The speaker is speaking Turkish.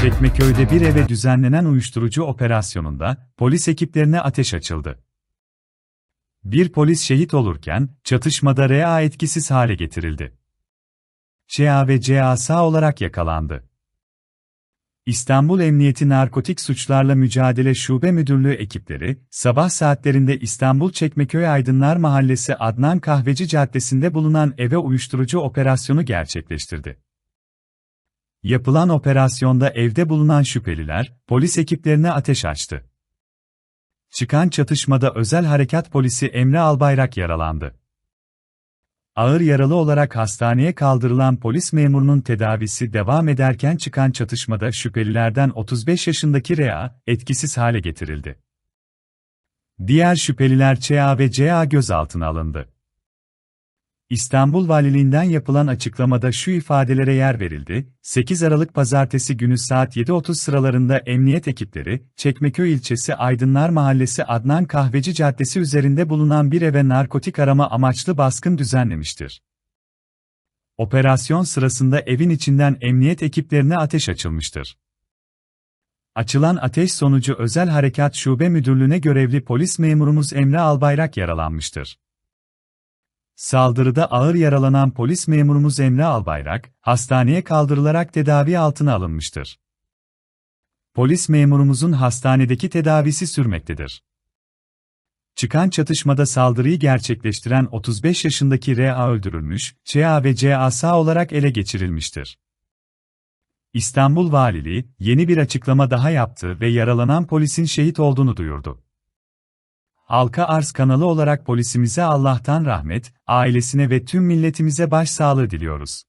Çekmeköy'de bir eve düzenlenen uyuşturucu operasyonunda polis ekiplerine ateş açıldı. Bir polis şehit olurken çatışmada RA etkisiz hale getirildi. ÇA ve CA sağ olarak yakalandı. İstanbul Emniyeti Narkotik Suçlarla Mücadele Şube Müdürlüğü ekipleri, sabah saatlerinde İstanbul Çekmeköy Aydınlar Mahallesi Adnan Kahveci Caddesi'nde bulunan eve uyuşturucu operasyonu gerçekleştirdi. Yapılan operasyonda evde bulunan şüpheliler, polis ekiplerine ateş açtı. Çıkan çatışmada özel harekat polisi Emre Albayrak yaralandı. Ağır yaralı olarak hastaneye kaldırılan polis memurunun tedavisi devam ederken çıkan çatışmada şüphelilerden 35 yaşındaki Rea, etkisiz hale getirildi. Diğer şüpheliler ÇA ve CA gözaltına alındı. İstanbul Valiliğinden yapılan açıklamada şu ifadelere yer verildi, 8 Aralık Pazartesi günü saat 7.30 sıralarında emniyet ekipleri, Çekmeköy ilçesi Aydınlar Mahallesi Adnan Kahveci Caddesi üzerinde bulunan bir eve narkotik arama amaçlı baskın düzenlemiştir. Operasyon sırasında evin içinden emniyet ekiplerine ateş açılmıştır. Açılan ateş sonucu Özel Harekat Şube Müdürlüğü'ne görevli polis memurumuz Emre Albayrak yaralanmıştır. Saldırıda ağır yaralanan polis memurumuz Emre Albayrak, hastaneye kaldırılarak tedavi altına alınmıştır. Polis memurumuzun hastanedeki tedavisi sürmektedir. Çıkan çatışmada saldırıyı gerçekleştiren 35 yaşındaki R.A. öldürülmüş, C.A. ve C.A. sağ olarak ele geçirilmiştir. İstanbul Valiliği, yeni bir açıklama daha yaptı ve yaralanan polisin şehit olduğunu duyurdu. Halka Arz kanalı olarak polisimize Allah'tan rahmet, ailesine ve tüm milletimize başsağlığı diliyoruz.